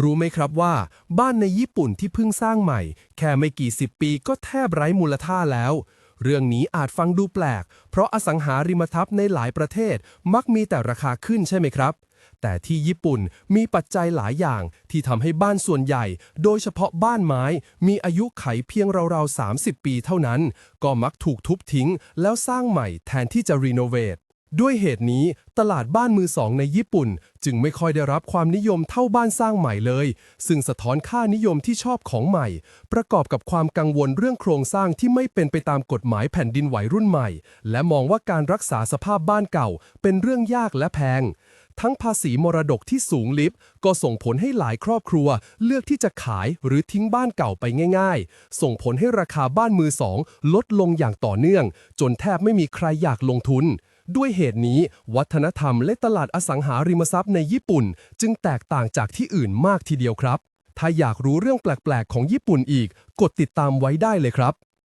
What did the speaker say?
รู้ไหมครับว่า บ้านในญี่ปุ่นที่เพิ่งสร้างใหม่ แค่ไม่กี่สิบปีก็แทบไร้มูลค่าแล้ว เรื่องนี้อาจฟังดูแปลก เพราะอสังหาริมทรัพย์ในหลายประเทศมักมีแต่ราคาขึ้นใช่ไหมครับ แต่ที่ญี่ปุ่นมีปัจจัยหลายอย่างที่ทำให้บ้านส่วนใหญ่ โดยเฉพาะบ้านไม้ มีอายุไขเพียงราวๆ30 ปีเท่านั้น ก็มักถูกทุบทิ้ง แล้วสร้างใหม่แทนที่จะรีโนเวท ด้วยเหตุนี้ตลาดบ้านมือสองในญี่ปุ่น จึงไม่ค่อยได้รับความนิยมเท่าบ้านสร้างใหม่เลย ซึ่งสะท้อนค่านิยมที่ชอบของใหม่ ประกอบกับความกังวลเรื่องโครงสร้างที่ไม่เป็นไปตามกฎหมายแผ่นดินไหวรุ่นใหม่ และมองว่าการรักษาสภาพบ้านเก่า เป็นเรื่องยากและแพง ทั้งภาษีมรดกที่สูงลิบก็ส่งผลให้หลายครอบครัว เลือกที่จะขายหรือทิ้งบ้านเก่าไปง่าย ๆ ส่งผลให้ราคาบ้านมือสองลดลงอย่างต่อเนื่อง จนแทบไม่มีใครอยากลงทุน ด้วยเหตุนี้วัฒนธรรมและตลาดอสังหาริมทรัพย์ในญี่ปุ่น จึงแตกต่างจากที่อื่นมากทีเดียวครับ ถ้าอยากรู้เรื่องแปลก ๆ ของญี่ปุ่นอีก กดติดตามไว้ได้เลยครับ